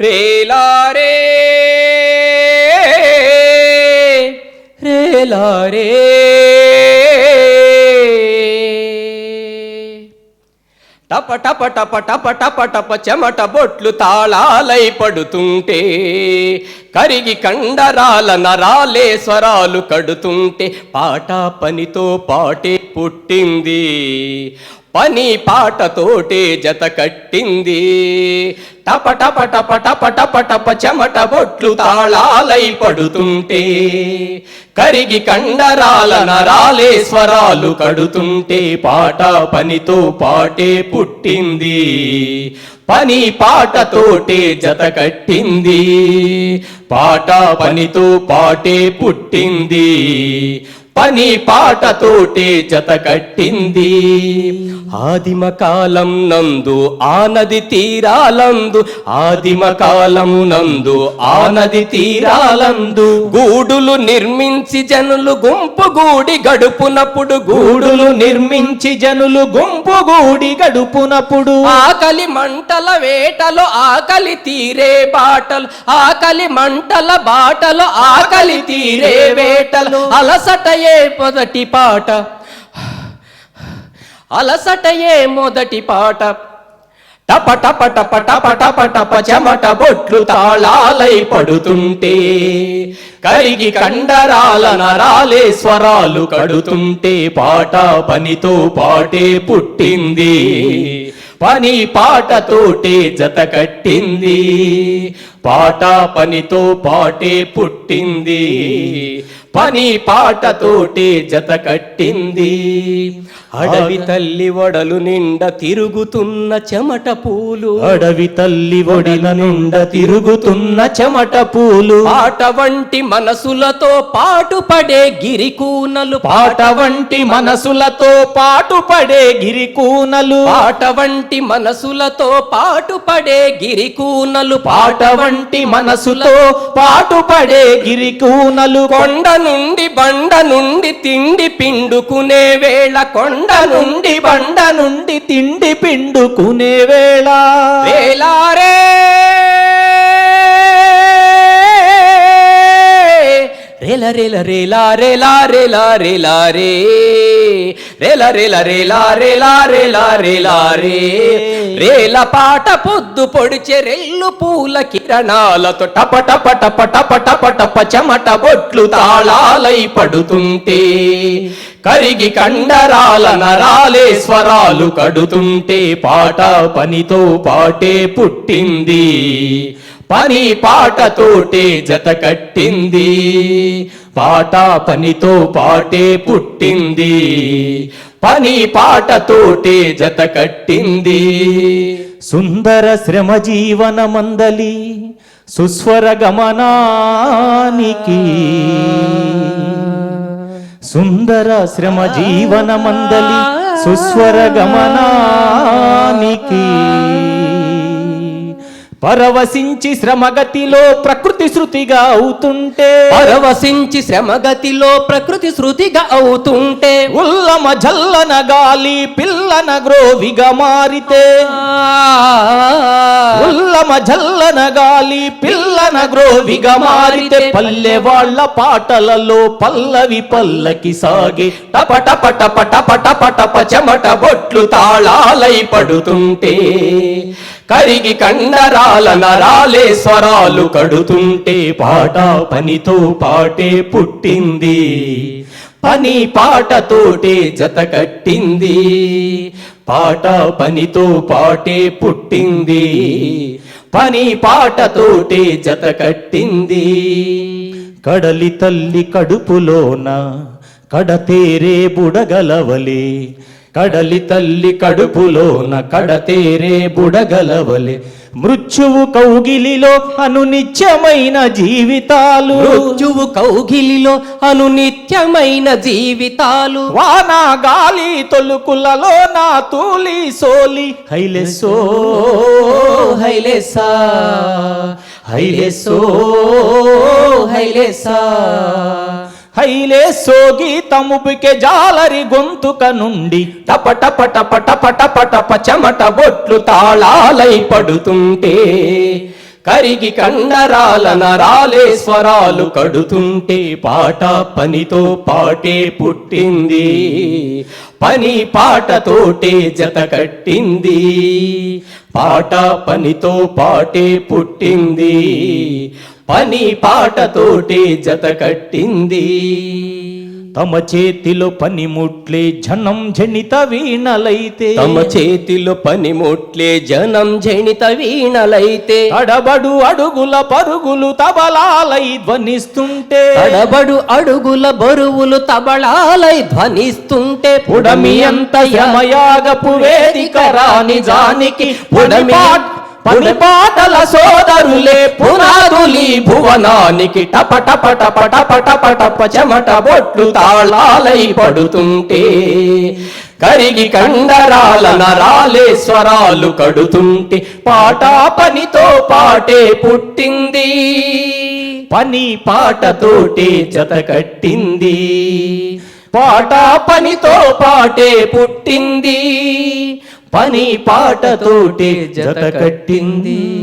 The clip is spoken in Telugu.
రేలారే. రేలారే. టప టప టప టప టప టప చెమట బొట్లు తాళాలై పడుతుంటే కరిగి కండరాల నరాలే స్వరాలు కడుతుంటే పాట పనితో పాటే పుట్టింది. పని పాటతోటే జత కట్టింది. టప టప టప టప టప టప చెమట బొట్లు తాళాలై పడుతుంటే కరిగి కండరాల నరాలే స్వరాలు కడుతుంటే పాట పనితో పాటే పుట్టింది. పని పాటతోటే జత కట్టింది. పాట పనితో పాటే పుట్టింది. పని పాటతోటి జత కట్టింది. ఆదిమ కాలం నందు ఆనది తీరాలందు ఆదిమ కాలం నందు ఆ నది తీరాలందు. గూడులు నిర్మించి జనులు గుంపు గూడి గడుపునప్పుడు గూడులు నిర్మించి జనులు గుంపు గూడి గడుపునప్పుడు. ఆకలి మంటల వేటలో ఆకలి తీరే బాటలు ఆకలి మంటల బాటలు ఆకలి తీరే వేటలు. అలసటయే మొదటి పాట? అలసటయే మొదటి పాట? టప టప టప టప టప టప చెమట బొట్లు తాళాలై పడుతుంటే కరిగి కండరాల నరాలే స్వరాలు కడుతుంటే పాట పనితో పాటే పుట్టింది. పని పాటతోటే జత కట్టింది. పాట పనితో పాటే పుట్టింది. పని పాటతోటే జత కట్టింది. అడవి తల్లి వడలు నిండా తిరుగుతున్న చెమట పూలు. అడవి తల్లి ఒడిల నిండ తిరుగుతున్న చెమట పూలు. పాట వంటి మనసులతో పాటుపడే గిరికూనలు. పాట వంటి మనసులతో పాటుపడే గిరికూనలు. పాట వంటి మనసులతో పాటుపడే గిరికూనలు. పాట వంటి మనసుతో పాటుపడే గిరికూనలు కొండ నుండి బండ నుండి తిండి పిండుకునే వేళ కొండ నుండి బండ నుండి తిండి పిండుకునే వేళ. వేలారే రేల రేల రేలా రేలా రేలా రేలా రే రేల రేల రేలా రేలా రేలా రేలా రే రేల పాట పొద్దు పొడిచే రెల్లు పూల కిరణాలతో టప టప టప టప టప టప చెమట బొట్లు తాళాలై పడుతుంటే కరిగి కండరాల నరాలే స్వరాలు కడుతుంటే పాట పనితో పాటే పుట్టింది పని పాటతోటే జత కట్టింది. పాట పనితో పాటే పుట్టింది. పని పాటతోటే జత కట్టింది. సుందర శ్రమ జీవన మందలి సుస్వర గమనానికి. సుందర శ్రమ జీవన మందలి సుస్వర గమనానికి. పరవశించి శ్రమగతిలో ప్రకృతి శృతిగా అవుతుంటే పరవశించి శ్రమగతిలో ప్రకృతి శృతిగా అవుతుంటే ఉల్లమ జల్లన గాలి పిల్లన గ్రోవిగా మారితే ఉల్లమ జల్లన గాలి పిల్లన గ్రోవిగా మారితే పల్లె వాళ్ళ పాటలలో పల్లవి పల్లకి సాగే టప టప టప టప టప టప చెమట బొట్లు తాళాలై పడుతుంటే కరిగి కండరాల నరాలే స్వరాలు కడుతుంటే పాట పనితో పాటే పుట్టింది. పని పాటతోటే జత కట్టింది. పాట పనితో పాటే పుట్టింది. పని పాటతోటే జత కట్టింది. కడలి తల్లి కడుపులోన కడతేరే బుడగలవలే. కడలి తల్లి కడుపులోన కడతేరే బుడగలవలే. మృత్యువు కౌగిలిలో అనునిత్యమైన జీవితాలు. మృత్యువు కౌగిలిలో అనునిత్యమైన జీవితాలు. వాన గాలి తొలుకులలో నా తూలి సోలి. హైలెస్సో హైలేసా హైలేసో హైలేసా హైలే సోగి తముపికే జాలరి గొంతుక నుండి టప టప టప టప టప టప చెమట బొట్లు తాళాలై పడుతుంటే కరిగి కండరాల నరాలే స్వరాలు కడుతుంటే పాట పనితో పాటే పుట్టింది. పని పాటతోటే జత కట్టింది. పాట పనితో పాటే పుట్టింది. పని పాటతోటే జత కట్టింది. తమ చేతిలో పనిముట్లే జనం జనిత వీణలైతే. తమ చేతిలో పనిముట్లే జనం జనిత వీణలైతే. తడబడు అడుగుల పరుగులు తబలాలై ధ్వనిస్తుంటే. తడబడు అడుగుల బరువులు తబళాలై ధ్వనిస్తుంటే. పుడమి అంత యమయాగపు వేదిక రాని జానికి. పుడమి పాటల సోదరులే భువనానికి టపట పట పట పట పట పచమట చెమట బొట్లు తాళాలై పడుతుంటే కరిగి కండరాల నరాలే స్వరాలు కడుతుంటే పాట పనితో పాటే పుట్టింది. పని పాటతోటే జత కట్టింది. పాట పనితో పాటే పుట్టింది. పని పాటతోటే జత కట్టింది.